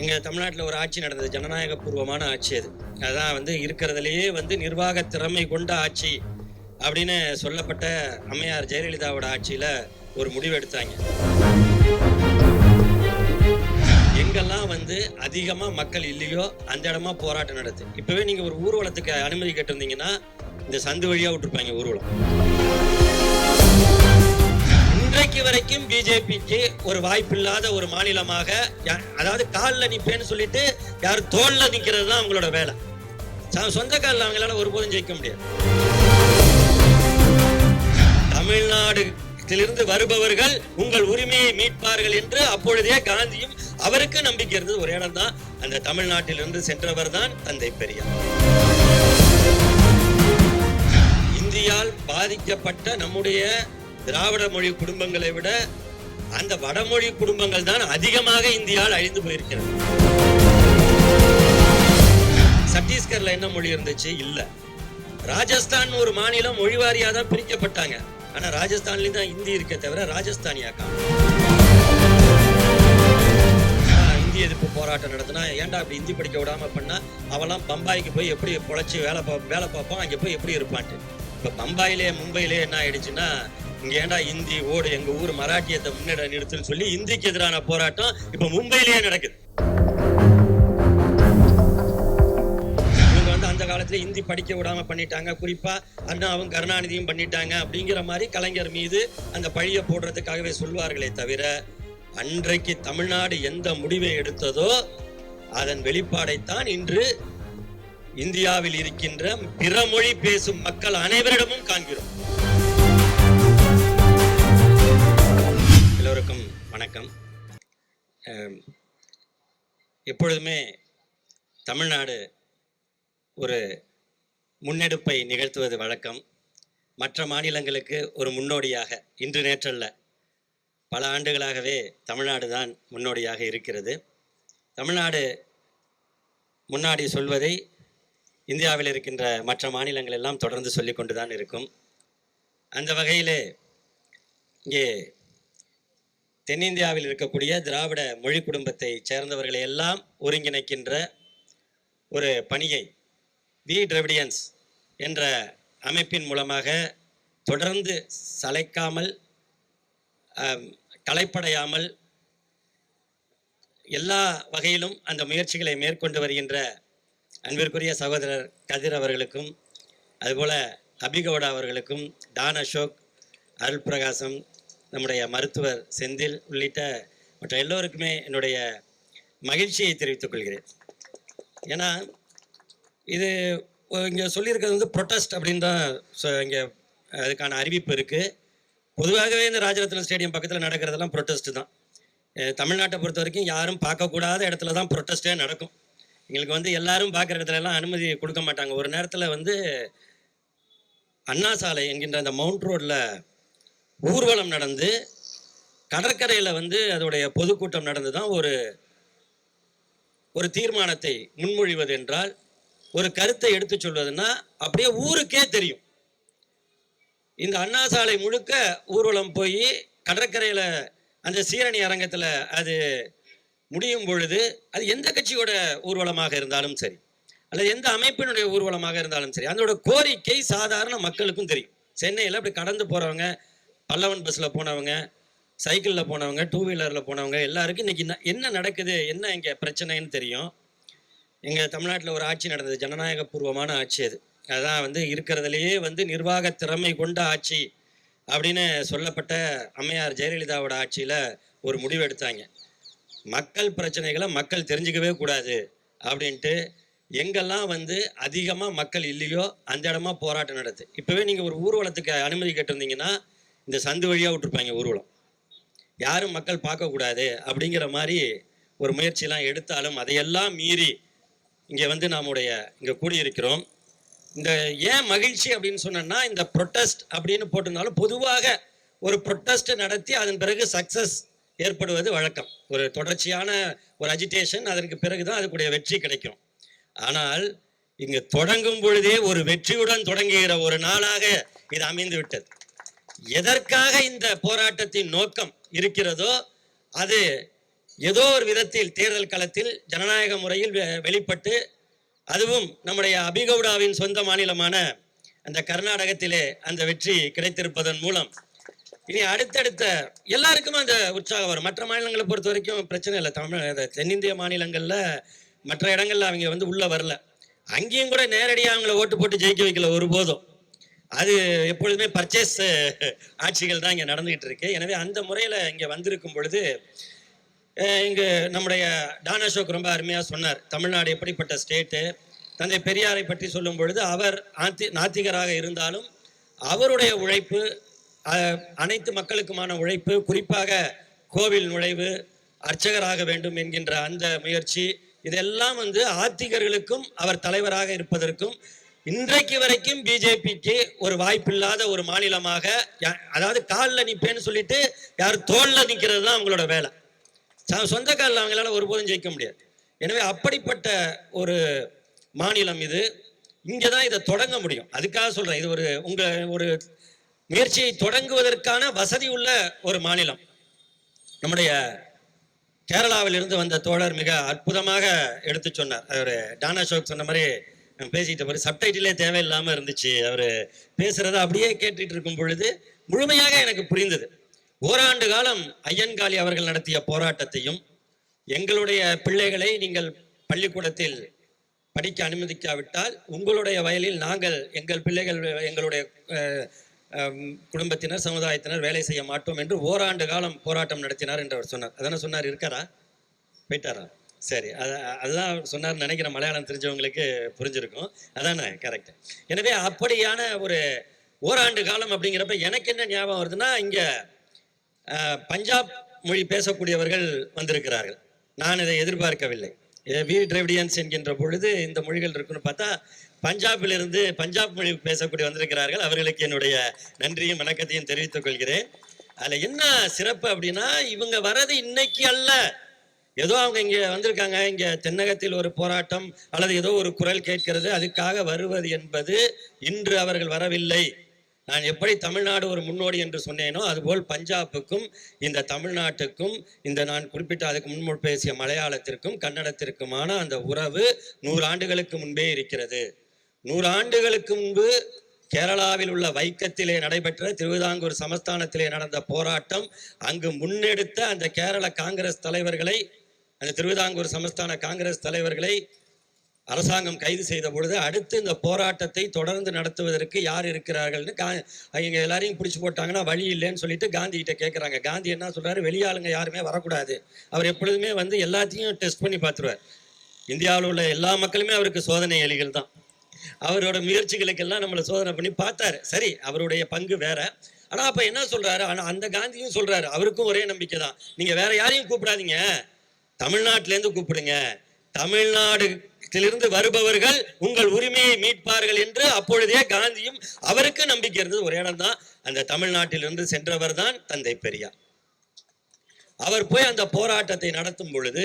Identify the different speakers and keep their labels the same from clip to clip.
Speaker 1: எங்கள் தமிழ்நாட்டில் ஒரு ஆட்சி நடந்தது ஜனநாயக பூர்வமான ஆட்சி அது. அதான் வந்து இருக்கிறதுலையே வந்து நிர்வாக திறமை கொண்ட ஆட்சி அப்படின்னு சொல்லப்பட்ட அம்மையார் ஜெயலலிதாவோட ஆட்சியில் ஒரு முடிவு எடுத்தாங்க. எங்கெல்லாம் வந்து அதிகமாக மக்கள் இல்லையோ அந்த இடமா போராட்டம் நடத்து இப்போவே நீங்கள் ஒரு ஊர்வலத்துக்கு அனுமதி கேட்டிருந்தீங்கன்னா இந்த சந்து வழியாக விட்டுருப்பாங்க ஊர்வலம். இன்றைக்கு வரைக்கும் பிஜேபிக்கு ஒரு வாய்ப்பில்லாத ஒரு மாநிலமாக யா- அதாவது காலில் நிற்பேன்னு சொல்லிட்டு யார் தோல்ல நிற்கிறது தான் அவங்களோட வேலை. சொந்த காலில் அவங்களால ஒருபோதும் ஜெயிக்க முடியாது. தமிழ்நாடுலிருந்து வருபவர்கள் உங்கள் உரிமையை மீட்பார்கள் என்று அப்பொழுதே காந்தியும் அவருக்கு நம்பிக்கை இருந்தது. ஒரு இடம் தான். அந்த தமிழ்நாட்டிலிருந்து சென்றவர் தான் தந்தை பெரியார். இந்தியால் பாதிக்கப்பட்ட நம்முடைய திராவிட மொழி குடும்பங்களை விட அந்த வடமொழி குடும்பங்கள் தான் அதிகமாக இந்தியாவில் அழிந்து போயிருக்கிறது. சத்தீஸ்கர்ல என்ன மொழி இருந்துச்சு? இல்ல. ராஜஸ்தான் ஒரு மாநிலம் மொழி வாரியா தான் பிரிக்கப்பட்டாங்க. ஆனா ராஜஸ்தான்லயும் தான் ஹிந்தி இருக்கே தவிர ராஜஸ்தானியாக்கா இந்தி எதிர்ப்பு போராட்டம் நடத்தினா ஏன்டா அப்படி ஹிந்தி படிக்க விடாம பண்ணா? அவெல்லாம் பம்பாய்க்கு போய் எப்படி பொழைச்சி வேலை பா வேலை பார்ப்போம் அங்கே போய் எப்படி இருப்பான்ட்டு. இப்போ பம்பாயிலே மும்பையிலே என்ன ஆயிடுச்சுன்னா இங்க ஏன்டா ஹிந்தி ஓடு எங்க ஊர் மராட்டியத்தை முன்னேற நிறுத்துன்னு சொல்லி ஹிந்திக்கு எதிரான போராட்டம் இப்போ மும்பையிலேயே நடக்குது. இவங்க வந்து அந்த காலத்துல இந்தி படிக்க விடாம பண்ணிட்டாங்க. குறிப்பா அண்ணாவும் கருணாநிதியும் பண்ணிட்டாங்க அப்படிங்கிற மாதிரி கலைஞர் மீது அந்த பழிய போடுறதுக்காகவே சொல்வார்களே தவிர அன்றைக்கு தமிழ்நாடு எந்த முடிவை எடுத்ததோ அதன் வெளிப்பாடைத்தான் இன்று இந்தியாவில் இருக்கின்ற பிற மொழி பேசும் மக்கள் அனைவரிடமும் காண்கிறோம். வணக்கம். எப்பொழுதுமே தமிழ்நாடு ஒரு முன்னெடுப்பை நிகழ்த்துவது வழக்கம். மற்ற மாநிலங்களுக்கு ஒரு முன்னோடியாக இன்று நேற்றல்ல பல ஆண்டுகளாகவே தமிழ்நாடு தான் முன்னோடியாக இருக்கிறது. தமிழ்நாடு முன்னாடி சொல்வதை இந்தியாவில் இருக்கின்ற மற்ற மாநிலங்கள் எல்லாம் தொடர்ந்து சொல்லிக் கொண்டு தான் இருக்கும். அந்த வகையிலே இங்கே தென்னிந்தியாவில் இருக்கக்கூடிய திராவிட மொழி குடும்பத்தை சேர்ந்தவர்களை எல்லாம் ஒருங்கிணைக்கின்ற ஒரு பணியை வி டிரவிடியன்ஸ் என்ற அமைப்பின் மூலமாக தொடர்ந்து சளைக்காமல் களைப்படையாமல் எல்லா வகையிலும் அந்த முயற்சிகளை மேற்கொண்டு வருகின்ற அன்பிற்குரிய சகோதரர் கதிர் அவர்களுக்கும் அதுபோல் அபிகவுடா அவர்களுக்கும் டான் அசோக் அருள் பிரகாசம் நம்முடைய மருத்துவர் செந்தில் உள்ளிட்ட மற்ற எல்லோருக்குமே என்னுடைய மகிழ்ச்சியை தெரிவித்துக் கொள்கிறேன். ஏன்னா இது இங்கே சொல்லியிருக்கிறது வந்து ப்ரொட்டஸ்ட் அப்படின்னு தான் இங்கே அதுக்கான அறிவிப்பு இருக்குது பொதுவாகவே இந்த ராஜரத்னம் ஸ்டேடியம் பக்கத்தில் நடக்கிறதெல்லாம் ப்ரொட்டஸ்ட் தான். தமிழ்நாட்டை பொறுத்த வரைக்கும் யாரும் பார்க்கக்கூடாத இடத்துல தான் ப்ரொட்டஸ்ட்டே நடக்கும். எங்களுக்கு வந்து எல்லாரும் பார்க்குற இடத்துல எல்லாம் அனுமதி கொடுக்க மாட்டாங்க. ஒரு நேரத்தில் வந்து அண்ணா சாலை என்கின்ற அந்த மவுண்ட் ரோடில் ஊர்வலம் நடந்து கடற்கரையில் வந்து அதோடைய பொதுக்கூட்டம் நடந்து தான் ஒரு ஒரு தீர்மானத்தை முன்மொழிவது என்றால் ஒரு கருத்தை எடுத்து சொல்வதுன்னா அப்படியே ஊருக்கே தெரியும். இந்த அண்ணா சாலை முழுக்க ஊர்வலம் போய் கடற்கரையில் அந்த சீரணி அரங்கத்தில் அது முடியும் பொழுது அது எந்த கட்சியோட ஊர்வலமாக இருந்தாலும் சரி அல்லது எந்த அமைப்பினுடைய ஊர்வலமாக இருந்தாலும் சரி அதோட கோரிக்கை சாதாரண மக்களுக்கும் தெரியும். சென்னையில் அப்படி கடந்து போகிறவங்க பல்லவன் பஸ்ஸில் போனவங்க சைக்கிளில் போனவங்க டூ வீலரில் போனவங்க எல்லாருக்கும் இன்னைக்கு என்ன- என்ன நடக்குது என்ன இங்கே பிரச்சனைன்னு தெரியும். எங்கள் தமிழ்நாட்டில் ஒரு ஆட்சி நடந்தது ஜனநாயக பூர்வமான ஆட்சி அது. அதான் வந்து இருக்கிறதுலையே வந்து நிர்வாக திறமை கொண்ட ஆட்சி அப்படின்னு சொல்லப்பட்ட அம்மையார் ஜெயலலிதாவோட ஆட்சியில் ஒரு முடிவு எடுத்தாங்க. மக்கள் பிரச்சனைகளை மக்கள் தெரிஞ்சுக்கவே கூடாது அப்படின்ட்டு எங்கெல்லாம் வந்து அதிகமாக மக்கள் இல்லையோ அந்த இடமா போராட்டம் நடத்து இப்போவே நீங்கள் ஒரு ஊர்வலத்துக்கு அனுமதி கேட்டிருந்தீங்கன்னா இந்த சந்து வழியாக விட்டுருப்பாங்க ஊர்வலம். யாரும் மக்கள் பார்க்கக்கூடாது அப்படிங்கிற மாதிரி ஒரு முயற்சியெல்லாம் எடுத்தாலும் அதையெல்லாம் மீறி இங்கே வந்து நம்முடைய இங்கே கூடியிருக்கிறோம். இந்த ஏன் மகிழ்ச்சி அப்படின்னு சொன்னோன்னா இந்த ப்ரொட்டஸ்ட் அப்படின்னு போட்டிருந்தாலும் பொதுவாக ஒரு ப்ரொட்டஸ்ட் நடத்தி அதன் பிறகு சக்ஸஸ் ஏற்படுவது வழக்கம். ஒரு தொடர்ச்சியான ஒரு அஜிடேஷன் அதற்கு பிறகு தான் அதுக்குடைய வெற்றி கிடைக்கும். ஆனால் இங்கு தொடங்கும் பொழுதே ஒரு வெற்றியுடன் தொடங்குகிற ஒரு நாளாக இது அமைந்து விட்டது. எதற்காக இந்த போராட்டத்தின் நோக்கம் இருக்கிறதோ அது ஏதோ ஒரு விதத்தில் தேர்தல் களத்தில் ஜனநாயக முறையில் வெ- வெளிப்பட்டு அதுவும் நம்முடைய அபிகவுடாவின் சொந்த மாநிலமான அந்த கர்நாடகத்திலே அந்த வெற்றி கிடைத்திருப்பதன் மூலம். இனி அடுத்தடுத்த எல்லாருக்குமே அந்த உற்சாகம் வரும். மற்ற மாநிலங்களை பொறுத்த வரைக்கும் பிரச்சனை இல்லை. தமிழ் தென்னிந்திய மாநிலங்களில் மற்ற இடங்கள்ல அவங்க வந்து உள்ளே வரல. அங்கேயும் கூட நேரடியாக அவங்கள ஓட்டு போட்டு ஜெயிக்க வைக்கல ஒருபோதும் அது எப்பொழுதுமே பர்ச்சேஸ் ஆட்சிகள் தான் இங்கே நடந்துகிட்டு இருக்கு எனவே அந்த முறையில் இங்கே வந்திருக்கும் பொழுது இங்கே இங்கு நம்முடைய டான் அசோக் ரொம்ப அருமையாக சொன்னார். தமிழ்நாடு எப்படிப்பட்ட ஸ்டேட்டு தந்தை பெரியாரை பற்றி சொல்லும் பொழுது அவர் ஆத்தி நாத்திகராக இருந்தாலும் அவருடைய உழைப்பு அனைத்து மக்களுக்குமான உழைப்பு குறிப்பாக கோவில் நுழைவு அர்ச்சகராக வேண்டும் என்கின்ற அந்த முயற்சி இதெல்லாம் வந்து ஆத்திகர்களுக்கும் அவர் தலைவராக இருப்பதற்கும் இன்றைக்கு வரைக்கும் பிஜேபிக்கு ஒரு வாய்ப்பில்லாத ஒரு மாநிலமாக யா- அதாவது காலில் நிற்பேன்னு சொல்லிட்டு யார் தோல்ல நிற்கிறது தான் அவங்களோட வேலை. சொந்த காலில் அவங்களால ஒருபோதும் ஜெயிக்க முடியாது. எனவே அப்படிப்பட்ட ஒரு மாநிலம் இது. இங்கே தான் இதை தொடங்க முடியும். அதுக்காக சொல்கிறேன் இது ஒரு உங்கள் ஒரு முயற்சியை தொடங்குவதற்கான வசதி உள்ள ஒரு மாநிலம். நம்முடைய கேரளாவிலிருந்து வந்த தோழர் மிக அற்புதமாக எடுத்து சொன்னார். அவர் டானா அசோக் சொன்ன மாதிரி நான் பேசிட்ட சப்டைட்டிலே தேவையில்லாமல் இருந்துச்சு. அவர் பேசுகிறத அப்படியே கேட்டுட்டு இருக்கும் பொழுது முழுமையாக எனக்கு புரிந்தது. ஓராண்டு காலம் ஐயன்காளி அவர்கள் நடத்திய போராட்டத்தையும் எங்களுடைய பிள்ளைகளை நீங்கள் பள்ளிக்கூடத்தில் படிக்க அனுமதிக்காவிட்டால் உங்களுடைய வயலில் நாங்கள் எங்கள் பிள்ளைகள் எங்களுடைய குடும்பத்தினர் சமுதாயத்தினர் வேலை செய்ய மாட்டோம் என்று ஓராண்டு காலம் போராட்டம் நடத்தினார் என்று அவர் சொன்னார். அதானே சொன்னார்? இருக்காரா? போயிட்டாரா? சரி அது அதுதான் அவர் சொன்னார் நினைக்கிற மலையாளம் தெரிஞ்சவங்களுக்கு புரிஞ்சிருக்கும். அதானே கரெக்ட் எனவே அப்படியான ஒரு ஓராண்டு காலம் அப்படிங்கிறப்ப எனக்கு என்ன ஞாபகம் வருதுன்னா இங்கே பஞ்சாப் மொழி பேசக்கூடியவர்கள் வந்திருக்கிறார்கள். நான் இதை எதிர்பார்க்கவில்லை. வி டிரைவிடியன்ஸ் என்கின்ற பொழுது இந்த மொழிகள் இருக்குன்னு பார்த்தா பஞ்சாபிலிருந்து பஞ்சாப் மொழி பேசக்கூடிய வந்திருக்கிறார்கள். அவர்களுக்கு என்னுடைய நன்றியும் வணக்கத்தையும் தெரிவித்துக் கொள்கிறேன். அதில் என்ன சிறப்பு அப்படின்னா இவங்க வர்றது இன்னைக்கு அல்ல. ஏதோ அவங்க இங்கே வந்திருக்காங்க. இங்கே தென்னகத்தில் ஒரு போராட்டம் அல்லது ஏதோ ஒரு குரல் கேட்கிறது. அதுக்காக வருவது என்பது இன்று அவர்கள் வரவில்லை. நான் எப்படி தமிழ்நாடு ஒரு முன்னோடி என்று சொன்னேனோ அதுபோல் பஞ்சாபுக்கும் இந்த தமிழ்நாட்டுக்கும் இந்த நான் குறிப்பிட்ட அதுக்கு முன்பு பேசிய மலையாளத்திற்கும் கன்னடத்திற்குமான அந்த உறவு நூறு ஆண்டுகளுக்கு முன்பே இருக்கிறது. நூறு ஆண்டுகளுக்கு முன்பு கேரளாவில் உள்ள வைக்கத்திலே நடைபெற்ற திருவிதாங்கூர் சமஸ்தானத்திலே நடந்த போராட்டம் அங்கு முன்னெடுத்த அந்த கேரள காங்கிரஸ் தலைவர்களை அந்த திருவிதாங்கூர் சமஸ்தான காங்கிரஸ் தலைவர்களை அரசாங்கம் கைது செய்த பொழுது அடுத்து இந்த போராட்டத்தை தொடர்ந்து நடத்துவதற்கு யார் இருக்கிறார்கள்னு கா இங்கே எல்லாரையும் பிடிச்சி போட்டாங்கன்னா வழி இல்லைன்னு சொல்லிட்டு காந்தி கிட்ட கேட்குறாங்க காந்தி என்ன சொல்கிறாரு வெளியாளுங்க யாருமே வரக்கூடாது. அவர் எப்பொழுதுமே வந்து எல்லாத்தையும் டெஸ்ட் பண்ணி பார்த்துருவார். இந்தியாவில் உள்ள எல்லா மக்களுமே அவருக்கு சோதனை எலிகள் தான். அவரோட முயற்சிகளுக்கெல்லாம் நம்மளை சோதனை பண்ணி பார்த்தாரு. சரி அவருடைய பங்கு வேற. ஆனால் அப்போ என்ன சொல்கிறாரு ஆனால் அந்த காந்தியும் சொல்கிறாரு அவருக்கும் ஒரே நம்பிக்கை தான். நீங்கள் வேற யாரையும் கூப்பிடாதீங்க. தமிழ்நாட்டிலேருந்து கூப்பிடுங்க. கூப்பிடுங்க தமிழ்நாடுத்திலிருந்து வருபவர்கள் உங்கள் உரிமையை மீட்பார்கள் என்று அப்பொழுதே காந்தியும் அவருக்கு நம்பிக்கை இருந்தது. ஒரு இடம் தான் அந்த தமிழ்நாட்டிலிருந்து சென்றவர் தான் தந்தை பெரியார். அவர் போய் அந்த போராட்டத்தை நடத்தும் பொழுது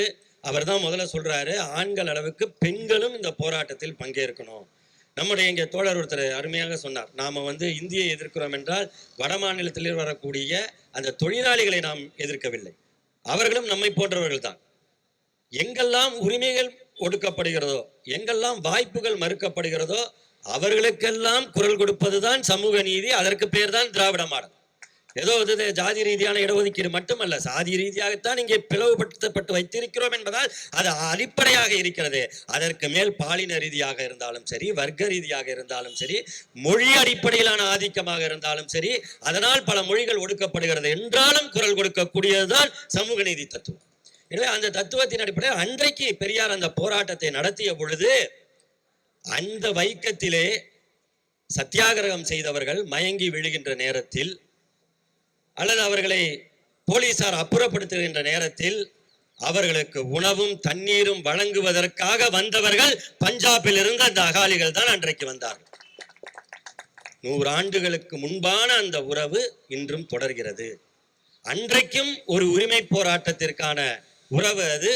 Speaker 1: அவர் தான் முதல்ல சொல்றாரு ஆண்கள் அளவுக்கு பெண்களும் இந்த போராட்டத்தில் பங்கேற்கணும். நம்முடைய இங்கே தோழர் ஒருத்தர் அருமையாக சொன்னார் நாம் வந்து இந்தியை எதிர்க்கிறோம் என்றால் வட மாநிலத்தில் வரக்கூடிய அந்த தொழிலாளிகளை நாம் எதிர்க்கவில்லை. அவர்களும் நம்மை போன்றவர்கள் தான். எங்கெல்லாம் உரிமைகள் ஒடுக்கப்படுகிறதோ எங்கெல்லாம் வாய்ப்புகள் மறுக்கப்படுகிறதோ அவர்களுக்கெல்லாம் குரல் கொடுப்பதுதான் சமூக நீதி அதற்கு பேர் தான் திராவிட மாடல். ஏதோ இது ஜாதி ரீதியான இடஒதுக்கீடு மட்டுமல்ல சாதி ரீதியாகத்தான் இங்கே பிளவுபடுத்தப்பட்டு வைத்திருக்கிறோம் என்பதால் அது அடிப்படையாக இருக்கிறது. அதற்கு மேல் பாலின ரீதியாக இருந்தாலும் சரி வர்க்க ரீதியாக இருந்தாலும் சரி மொழி அடிப்படையிலான ஆதிக்கமாக இருந்தாலும் சரி அதனால் பல மொழிகள் ஒடுக்கப்படுகிறது என்றாலும் குரல் கொடுக்கக்கூடியதுதான் சமூக நீதி தத்துவம். எனவே அந்த தத்துவத்தின் அடிப்படையில் அன்றைக்கு பெரியார் அந்த போராட்டத்தை நடத்திய பொழுது அந்த வைக்கத்திலே சத்தியாகிரகம் செய்தவர்கள் மயங்கி விழுகின்ற நேரத்தில் அல்லது அவர்களை போலீசார் அப்புறப்படுத்துகின்ற நேரத்தில் அவர்களுக்கு உணவும் தண்ணீரும் வழங்குவதற்காக வந்தவர்கள் பஞ்சாபில் இருந்து அந்த அகாலிகள் தான் அன்றைக்கு வந்தார்கள். நூறு ஆண்டுகளுக்கு முன்பான அந்த உறவு இன்றும் தொடர்கிறது. அன்றைக்கும் ஒரு உரிமை போராட்டத்திற்கான உறவு அது.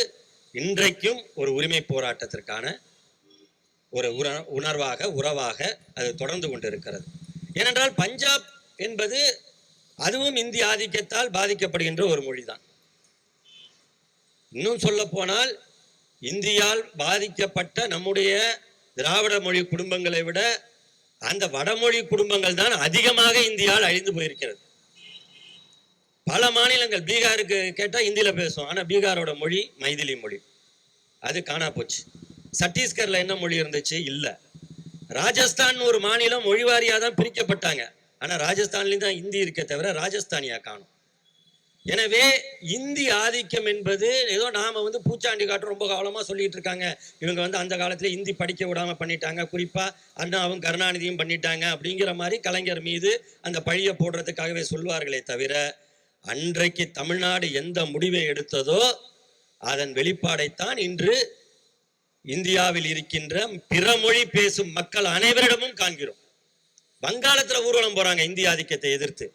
Speaker 1: இன்றைக்கும் ஒரு உரிமை போராட்டத்திற்கான ஒரு உற உணர்வாக உறவாக அது தொடர்ந்து கொண்டிருக்கிறது. ஏனென்றால் பஞ்சாப் என்பது அதுவும் இந்தி ஆதிக்கத்தால் பாதிக்கப்படுகின்ற ஒரு மொழிதான். இன்னும் சொல்ல போனால் இந்தியால் பாதிக்கப்பட்ட நம்முடைய திராவிட மொழி குடும்பங்களை விட அந்த வடமொழி குடும்பங்கள் தான் அதிகமாக இந்தியாவில் அழிந்து போயிருக்கிறது. பல மாநிலங்கள் பீகாருக்கு கேட்டால் ஹிந்தியில் பேசுவோம். ஆனால் பீகாரோட மொழி மைதிலி மொழி. அது காணா போச்சு. சத்தீஸ்கரில் என்ன மொழி இருந்துச்சு? இல்லை. ராஜஸ்தான் ஒரு மாநிலம் மொழிவாரியாக தான் பிரிக்கப்பட்டாங்க. ஆனால் ராஜஸ்தான்லேயும் தான் இந்தி இருக்க தவிர ராஜஸ்தானியா காணும். எனவே இந்தி ஆதிக்கம் என்பது ஏதோ நாம் வந்து பூச்சாண்டி காட்டு ரொம்ப கவலமாக சொல்லிட்டு இருக்காங்க. இவங்க வந்து அந்த காலத்தில் இந்தி படிக்க விடாமல் பண்ணிட்டாங்க. குறிப்பாக அண்ணாவும் கருணாநிதியும் பண்ணிட்டாங்க அப்படிங்கிற மாதிரி கலைஞர் மீது அந்த பழியை போடுறதுக்காகவே சொல்வார்களே தவிர அன்றைக்கு தமிழ்நாடு எந்த முடிவை எடுத்ததோ அதன் வெளிப்பாடைத்தான் இன்று இந்தியாவில் இருக்கின்ற பிற மொழி பேசும் மக்கள் அனைவரிடமும் காண்கிறோம். வங்காளத்துல ஊர்வலம் போறாங்க இந்திய ஆதிக்கத்தை எதிர்த்து.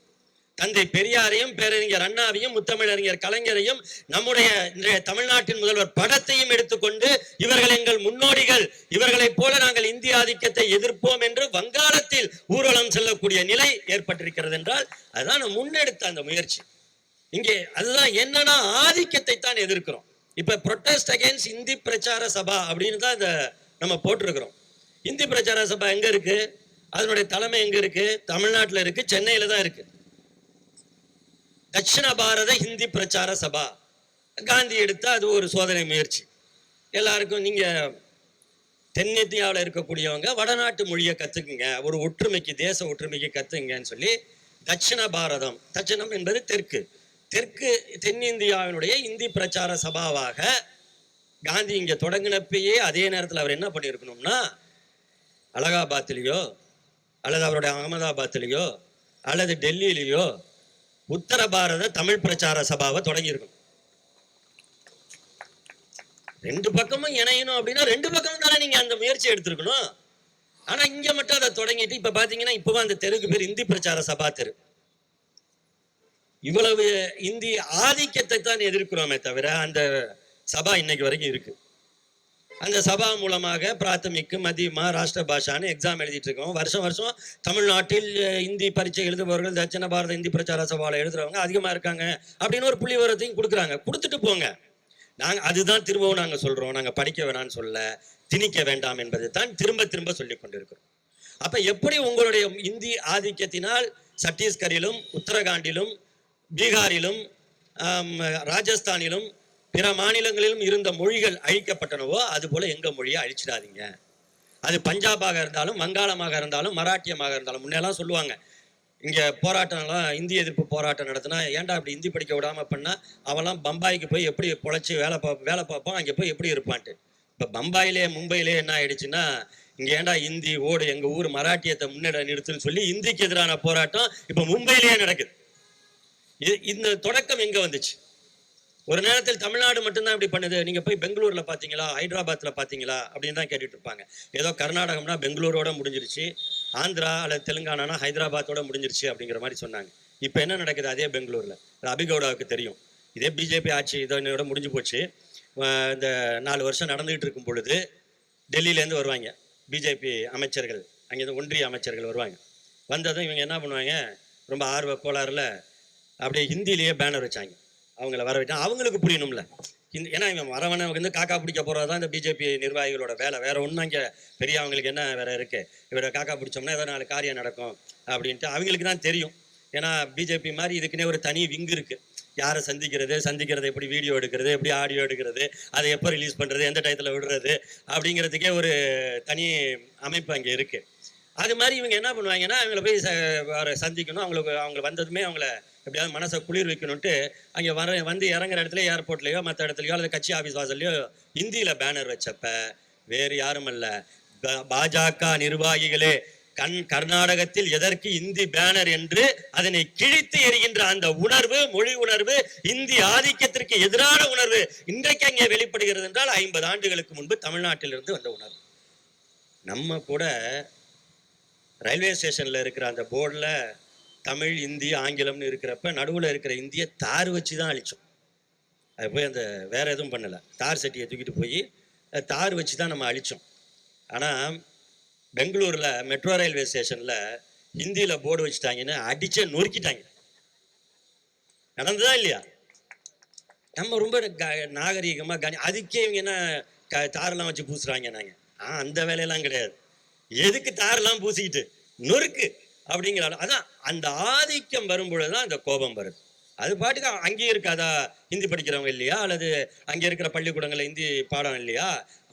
Speaker 1: தந்தை பெரியாரையும் பேரறிஞர் அண்ணாவையும் முத்தமிழறிஞர் கலைஞரையும் நம்முடைய இன்றைய தமிழ்நாட்டின் முதல்வர் படத்தையும் எடுத்துக்கொண்டு இவர்கள் எங்கள் முன்னோடிகள் இவர்களைப் போல நாங்கள் இந்திய ஆதிக்கத்தை எதிர்ப்போம் என்று வங்காளத்தில் ஊர்வலம் செல்லக்கூடிய நிலை ஏற்பட்டிருக்கிறது என்றால் அதுதான் முன்னெடுத்த அந்த முயற்சி. இங்கே அதுதான் என்னன்னா ஆதிக்கத்தை தான் எதிர்க்கிறோம். இப்ப ப்ரொட்டஸ்ட் அகேன்ஸ்ட் இந்தி பிரச்சார சபா அப்படின்னு தான் இந்த நம்ம போட்டிருக்கிறோம். இந்தி பிரச்சார சபா எங்க இருக்கு? அதனுடைய தலைமை எங்க இருக்கு? தமிழ்நாட்டில் இருக்கு சென்னையில தான் இருக்கு. தட்சிண பாரத ஹிந்தி பிரச்சார சபா. காந்தி எடுத்த அது ஒரு சோதனை முயற்சி. எல்லாருக்கும் நீங்க தென்னிந்தியாவில் இருக்கக்கூடியவங்க வடநாட்டு மொழியை கத்துக்குங்க. ஒரு ஒற்றுமைக்கு தேச ஒற்றுமைக்கு கத்துங்கன்னு சொல்லி தட்சிண பாரதம். தட்சிணம் என்பது தெற்கு. தெற்கு தென்னிந்தியாவினுடைய இந்தி பிரச்சார சபாவாக காந்தி இங்கே தொடங்கினப்பயே அதே நேரத்தில் அவர் என்ன பண்ணியிருக்கணும்னா அலகாபாத்லேயோ அல்லது அவருடைய அகமதாபாத்லேயோ அல்லது டெல்லியிலேயோ உத்தர பாரத தமிழ் பிரச்சார சபாவை தொடங்கியிருக்கணும். ரெண்டு பக்கமும் இணையணும் அப்படின்னா ரெண்டு பக்கமும் தானே நீங்கள் அந்த முயற்சி எடுத்திருக்கணும். ஆனால் இங்கே மட்டும் அதை தொடங்கிட்டு இப்போ பார்த்தீங்கன்னா இப்பவும் அந்த தெருக்கு பேர் இந்தி பிரச்சார சபா தெரு. இவ்வளவு இந்தி ஆதிக்கத்தை தான் எதிர்க்கிறோமே தவிர அந்த சபா இன்னைக்கு வரைக்கும் இருக்கு. அந்த சபா மூலமாக பிராத்தமிக்கு மதியமா ராஷ்டிர பாஷான்னு எக்ஸாம் எழுதிட்டு இருக்கோம். வருஷம் வருஷம் தமிழ்நாட்டில் இந்தி பரீட்சை எழுதுபவர்கள் தட்சிண பாரத இந்தி பிரச்சார சபாவில் எழுதுறவங்க அதிகமாக இருக்காங்க அப்படின்னு ஒரு புள்ளி விவரத்தையும் கொடுக்குறாங்க. கொடுத்துட்டு போங்க. நாங்கள் அதுதான் திரும்பவும் நாங்கள் சொல்கிறோம் நாங்கள் படிக்க வேணாம்னு சொல்ல திணிக்க வேண்டாம் என்பதை தான் திரும்ப திரும்ப சொல்லி கொண்டிருக்கிறோம். அப்போ எப்படி உங்களுடைய இந்தி ஆதிக்கத்தினால் சத்தீஸ்கரிலும் உத்தரகாண்டிலும் பீகாரிலும் ராஜஸ்தானிலும் பிற மாநிலங்களிலும் இருந்த மொழிகள் அழிக்கப்பட்டனவோ அது எங்கள் மொழியை அழிச்சிடாதீங்க. அது பஞ்சாபாக இருந்தாலும் வங்காளமாக இருந்தாலும் மராட்டியமாக இருந்தாலும் முன்னெல்லாம் சொல்லுவாங்க. இங்கே போராட்டம்லாம் இந்திய எதிர்ப்பு போராட்டம் நடத்தினா ஏன்டா அப்படி ஹிந்தி படிக்க விடாமல் பண்ணால் அவெல்லாம் பம்பாய்க்கு போய் எப்படி பொழைச்சி வேலை பா வேலை பார்ப்பான் அங்கே போய் எப்படி இருப்பான்ட்டு. இப்போ பம்பாயிலே மும்பையிலே என்ன ஆயிடுச்சுன்னா இங்கே ஏன்டா இந்தி ஓடு எங்கள் ஊர் மராட்டியத்தை முன்னேற நிறுத்துன்னு சொல்லி இந்திக்கு எதிரான போராட்டம் இப்போ மும்பையிலேயே நடக்குது. இது- இந்த தொடக்கம் எங்க வந்துச்சு? ஒரு நேரத்தில் தமிழ்நாடு மட்டும்தான் இப்படி பண்ணுது. நீங்க போய் பெங்களூர்ல பாத்தீங்களா? ஹைதராபாத்ல பாத்தீங்களா? அப்படின்னு தான் கேட்டுட்டு இருப்பாங்க. ஏதோ கர்நாடகம்னா பெங்களூரோட முடிஞ்சிருச்சு. ஆந்திரா அல்லது தெலுங்கானானா ஹைதராபாத்தோட முடிஞ்சிருச்சு அப்படிங்கிற மாதிரி சொன்னாங்க. இப்போ என்ன நடக்குது அதே பெங்களூர்ல? அது அபிகவுடாவுக்கு தெரியும். இதே பிஜேபி ஆட்சி இதோட முடிஞ்சு போச்சு. இந்த நாலு வருஷம் நடந்துகிட்டு இருக்கும் பொழுது டெல்லியிலேருந்து வருவாங்க பிஜேபி அமைச்சர்கள். அங்கேருந்து ஒன்றிய அமைச்சர்கள் வருவாங்க. வந்ததும் இவங்க என்ன பண்ணுவாங்க? ரொம்ப ஆர்வ கோளாறுல அப்படியே ஹிந்திலேயே பேனர் வச்சாங்க. அவங்கள வர வைட்டா அவங்களுக்கு புரியணும்ல. இந்த ஏன்னா இவன் வரவனை வந்து காக்கா பிடிக்க போகிறது தான் இந்த பிஜேபி நிர்வாகிகளோட வேலை. வேற ஒன்றும் இங்கே பெரிய அவங்களுக்கு என்ன வேற இருக்கு? இவரை காக்கா பிடிச்சோம்னா ஏதோ நாலு காரியம் நடக்கும் அப்படின்ட்டு அவங்களுக்கு தான் தெரியும். ஏன்னா பிஜேபி மாதிரி இதுக்குன்னே ஒரு தனி விங்கு இருக்கு. யாரை சந்திக்கிறது சந்திக்கிறது எப்படி வீடியோ எடுக்கிறது எப்படி ஆடியோ எடுக்கிறது அதை எப்போ ரிலீஸ் பண்ணுறது எந்த டயத்தில் விடுறது அப்படிங்கிறதுக்கே ஒரு தனி அமைப்பு அங்கே இருக்குது அது மாதிரி இவங்க என்ன பண்ணுவாங்கன்னா அவங்கள போய் ச வர சந்திக்கணும். அவங்களுக்கு அவங்க வந்ததுமே அவங்கள எப்படியாவது மனசை குளிர் வைக்கணும்ட்டு அங்கே வர வந்து இறங்குற இடத்துல ஏர்போர்ட்லேயோ மற்ற இடத்துலையோ அல்லது கட்சி ஆஃபீஸ் வாசல்லையோ ஹிந்தியில் பேனர் வச்சப்ப வேறு யாரும் அல்ல பாஜக நிர்வாகிகளே கண் கர்நாடகத்தில் எதற்கு இந்தி பேனர் என்று அதனை கிழித்து எறிகின்ற அந்த உணர்வு மொழி உணர்வு இந்தி ஆதிக்கத்திற்கு எதிரான உணர்வு இன்றைக்கு அங்கே வெளிப்படுகிறது என்றால் ஐம்பது ஆண்டுகளுக்கு முன்பு தமிழ்நாட்டிலிருந்து வந்த உணர்வு. நம்ம கூட ரயில்வே ஸ்டேஷன்ல இருக்கிற அந்த போர்டில் தமிழ் இந்தி ஆங்கிலம்னு இருக்கிறப்ப நடுவில் இருக்கிற இந்தியை தார் வச்சு தான் அழிச்சோம். அது போய் அந்த வேற எதுவும் பண்ணலை. தார் சட்டியை தூக்கிட்டு போய் தார் வச்சு தான் நம்ம அழிச்சோம். ஆனால் பெங்களூரில் மெட்ரோ ரயில்வே ஸ்டேஷனில் ஹிந்தியில் போர்டு வச்சுட்டாங்கன்னு அடிச்சே நொறுக்கிட்டாங்க. நடந்ததா இல்லையா? நம்ம ரொம்ப க- நாகரீகமாக கனி அதுக்கே இவங்க என்ன க தாரெல்லாம் வச்சு பூசுகிறாங்க நாங்கள் ஆ அந்த வேலையெல்லாம் கிடையாது. எதுக்கு தாரெல்லாம் பூசிக்கிட்டு? நொறுக்கு. அப்படிங்கிற அதான் அந்த ஆதிக்கம் வரும்பொழுது தான் அந்த கோபம் வருது. அது பாட்டுக்கு அங்கேயே இருக்காதா? ஹிந்தி படிக்கிறவங்க இல்லையா? அல்லது அங்கே இருக்கிற பள்ளிக்கூடங்களில் ஹிந்தி பாடம் இல்லையா?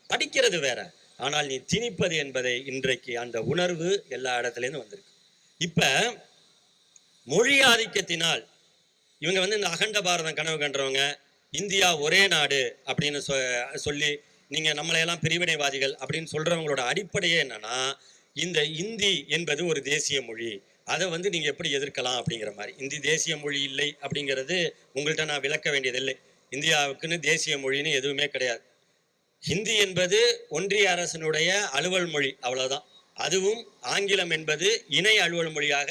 Speaker 1: படிக்கிறது வேற. ஆனால் நீ திணிப்பது என்பதை இன்றைக்கு அந்த உணர்வு எல்லா இடத்துலேருந்து வந்திருக்கு. இப்போ மொழி ஆதிக்கத்தினால் இவங்க வந்து இந்த அகண்ட பாரதம் கனவு கண்டவங்க இந்தியா ஒரே நாடு அப்படின்னு சொ- சொல்லி நீங்கள் நம்மளையெல்லாம் பிரிவினைவாதிகள் அப்படின்னு சொல்கிறவங்களோட அடிப்படையே என்னன்னா இந்த இந்தி என்பது ஒரு தேசிய மொழி. அதை வந்து நீங்கள் எப்படி எதிர்க்கலாம் அப்படிங்கிற மாதிரி. இந்தி தேசிய மொழி இல்லை அப்படிங்கிறது உங்கள்கிட்ட நான் விளக்க வேண்டியதில்லை. இந்தியாவுக்குன்னு தேசிய மொழின்னு எதுவுமே கிடையாது. ஹிந்தி என்பது ஒன்றிய அரசினுடைய அலுவல் மொழி அவ்வளோதான் அதுவும் ஆங்கிலம் என்பது இணை அலுவல் மொழியாக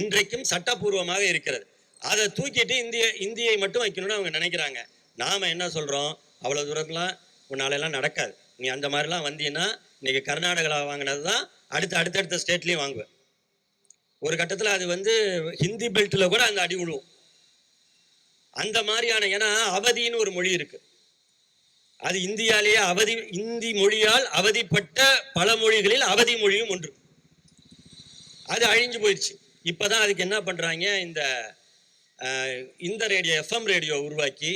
Speaker 1: இன்றைக்கும் சட்டப்பூர்வமாக இருக்கிறது. அதை தூக்கிட்டு இந்திய இந்தியை மட்டும் வைக்கணும்னு அவங்க நினைக்கிறாங்க. நாம் என்ன சொல்கிறோம் அவ்வளோ தூரத்துலாம் உன்னாலெல்லாம் நடக்காது. நீ அந்த மாதிரிலாம் வந்தீங்கன்னா இன்றைக்கி கர்நாடகாவில் வாங்கினது தான் அடுத்து அடுத்தடுத்த ஸ்டேட்லேயும் வாங்குவேன். ஒரு கட்டத்தில் அது வந்து ஹிந்தி பெல்ட்டில் கூட அந்த அடி விழுவும் அந்த மாதிரியான ஏன்னா அவதின்னு ஒரு மொழி இருக்கு. அது இந்தியாலேயே அவதி இந்தி மொழியால் அவதிப்பட்ட பல மொழிகளில் அவதி மொழியும் ஒன்று. அது அழிஞ்சு போயிடுச்சு. இப்பதான் அதுக்கு என்ன பண்ணுறாங்க இந்த இந்த ரேடியோ எஃப்எம் ரேடியோ உருவாக்கி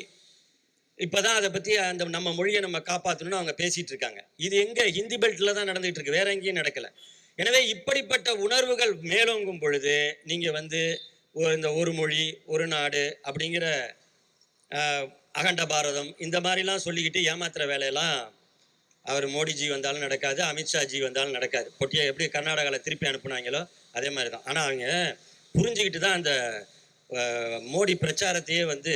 Speaker 1: இப்போதான் அதை பற்றி அந்த நம்ம மொழியை நம்ம காப்பாற்றணும்னு அவங்க பேசிட்டு இருக்காங்க. இது எங்க? ஹிந்தி பெல்ட்ல தான் நடந்துகிட்டு இருக்கு. வேற எங்கேயும் நடக்கல. எனவே இப்படிப்பட்ட உணர்வுகள் மேலோங்கும் பொழுது நீங்க வந்து இந்த ஒரு மொழி ஒரு நாடு அப்படிங்கிற அகண்ட பாரதம் இந்த மாதிரிலாம் சொல்லிக்கிட்டு ஏமாத்துற வேலையெல்லாம் அவர் மோடிஜி வந்தாலும் நடக்காது அமித்ஷாஜி வந்தாலும் நடக்காது. பொட்டியை எப்படி கர்நாடகாவில் திருப்பி அனுப்புனாங்களோ அதே மாதிரி தான். ஆனால் அவங்க புரிஞ்சுக்கிட்டு தான் அந்த மோடி பிரச்சாரத்தையே வந்து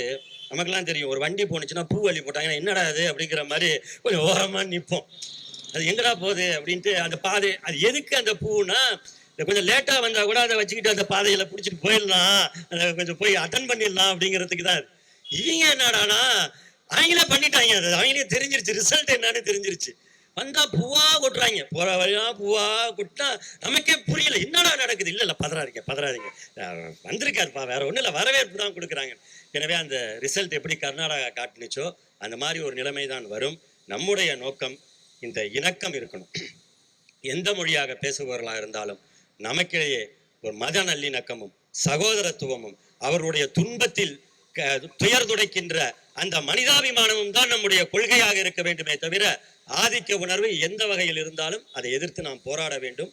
Speaker 1: நமக்கெல்லாம் தெரியும். ஒரு வண்டி போனுச்சுன்னா பூ வழி போட்டாங்கன்னா என்னடா அது அப்படிங்கிற மாதிரி கொஞ்சம் ஓரமாக நிற்போம் அது எங்கடா போகுது அப்படின்ட்டு அந்த பாதை அது எதுக்கு அந்த பூனா கொஞ்சம் லேட்டாக வந்தால் கூட அதை வச்சுக்கிட்டு அந்த பாதையில் பிடிச்சிட்டு போயிடலாம். அதை கொஞ்சம் போய் அட்டன் பண்ணிடலாம் அப்படிங்கிறதுக்கு தான் இவங்க என்னடானா அவங்களே பண்ணிட்டாங்க. அது அவங்களே தெரிஞ்சிருச்சு. ரிசல்ட் என்னன்னு தெரிஞ்சிருச்சு. வந்தா பூவா கொட்டுறாங்க. போற வழியா பூவா கொட்டா நமக்கே புரியல. என்னடா நடக்குது? இல்ல இல்ல பதறாதீங்க பதறாதீங்க. வந்திருக்காருப்பா. வேற ஒன்றும் இல்ல வரவேற்பு தான் கொடுக்குறாங்க. எனவே அந்த ரிசல்ட் எப்படி கர்நாடகா காட்டுனுச்சோ அந்த மாதிரி ஒரு நிலைமை தான் வரும். நம்முடைய நோக்கம் இந்த இணக்கம் இருக்கணும். எந்த மொழியாக பேசுபவர்களாக இருந்தாலும் நமக்கிடையே ஒரு மத நல்லிணக்கமும் சகோதரத்துவமும் அவருடைய துன்பத்தில் க- துயர் துடைக்கின்ற அந்த மனிதாபிமானமும் தான் நம்முடைய கொள்கையாக இருக்க வேண்டுமே தவிர ஆதிக்க உணர்வு எந்த வகையில் இருந்தாலும் அதை எதிர்த்து நாம் போராட வேண்டும்.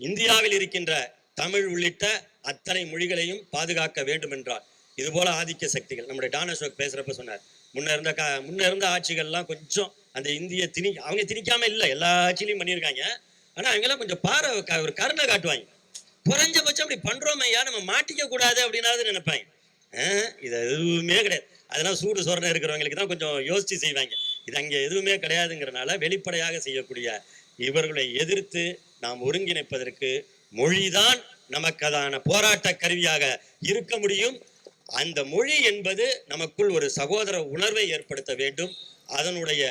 Speaker 1: இந்தியாவில் இருக்கின்ற தமிழ் உள்ளிட்ட அத்தனை மொழிகளையும் பாதுகாக்க வேண்டும் என்றால் இதுபோல ஆதிக்க சக்திகள் நம்முடைய டானசோக் பேசுறப்ப சொன்னார் முன்ன இருந்த கா முன்ன இருந்த ஆட்சிகள்லாம் கொஞ்சம் அந்த இந்திய திணி அவங்க திணிக்காம இல்லை எல்லா ஆட்சியிலையும் பண்ணியிருக்காங்க. ஆனா அவங்கெல்லாம் கொஞ்சம் பாறை ஒரு கருணை காட்டுவாங்க. குறைஞ்சபட்சம் அப்படி பண்றோம் ஐயா நம்ம மாட்டிக்க கூடாது அப்படின்னாவது நினைப்பாங்க. இது எதுவுமே கிடையாது. அதெல்லாம் சூடு சொரணை இருக்கிறவங்களுக்கு தான் கொஞ்சம் யோசித்து செய்வாங்க. இது அங்கே எதுவுமே கிடையாதுங்கிறனால வெளிப்படையாக செய்யக்கூடிய இவர்களை எதிர்த்து நாம் ஒருங்கிணைப்பதற்கு மொழிதான் நமக்கதான போராட்ட கருவியாக இருக்க முடியும். அந்த மொழி என்பது நமக்குள் ஒரு சகோதர உணர்வை ஏற்படுத்த வேண்டும். அதனுடைய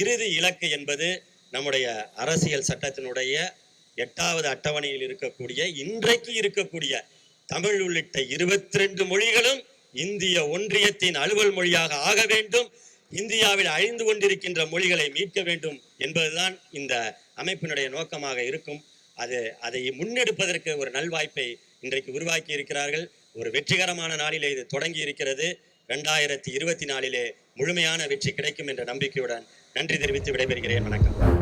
Speaker 1: இறுதி இலக்கு என்பது நம்முடைய அரசியல் சட்டத்தினுடைய எட்டாவது அட்டவணையில் இருக்கக்கூடிய இன்றைக்கு இருக்கக்கூடிய தமிழ் உள்ளிட்ட இருபத்தி ரெண்டு மொழிகளும் இந்திய ஒன்றியத்தின் அலுவல் மொழியாக ஆக வேண்டும் இந்தியாவில் அழிந்து கொண்டிருக்கின்ற மொழிகளை மீட்க வேண்டும் என்பதுதான் இந்த அமைப்பினுடைய நோக்கமாக இருக்கும். அது அதை முன்னெடுப்பதற்கு ஒரு நல்வாய்ப்பை இன்றைக்கு உருவாக்கி இருக்கிறார்கள். ஒரு வெற்றிகரமான நாளிலே இது தொடங்கி இருக்கிறது. ரெண்டாயிரத்தி இருபத்தி நாலிலே முழுமையான வெற்றி கிடைக்கும் என்ற நம்பிக்கையுடன் நன்றி தெரிவித்து விடைபெறுகிறேன். வணக்கம்.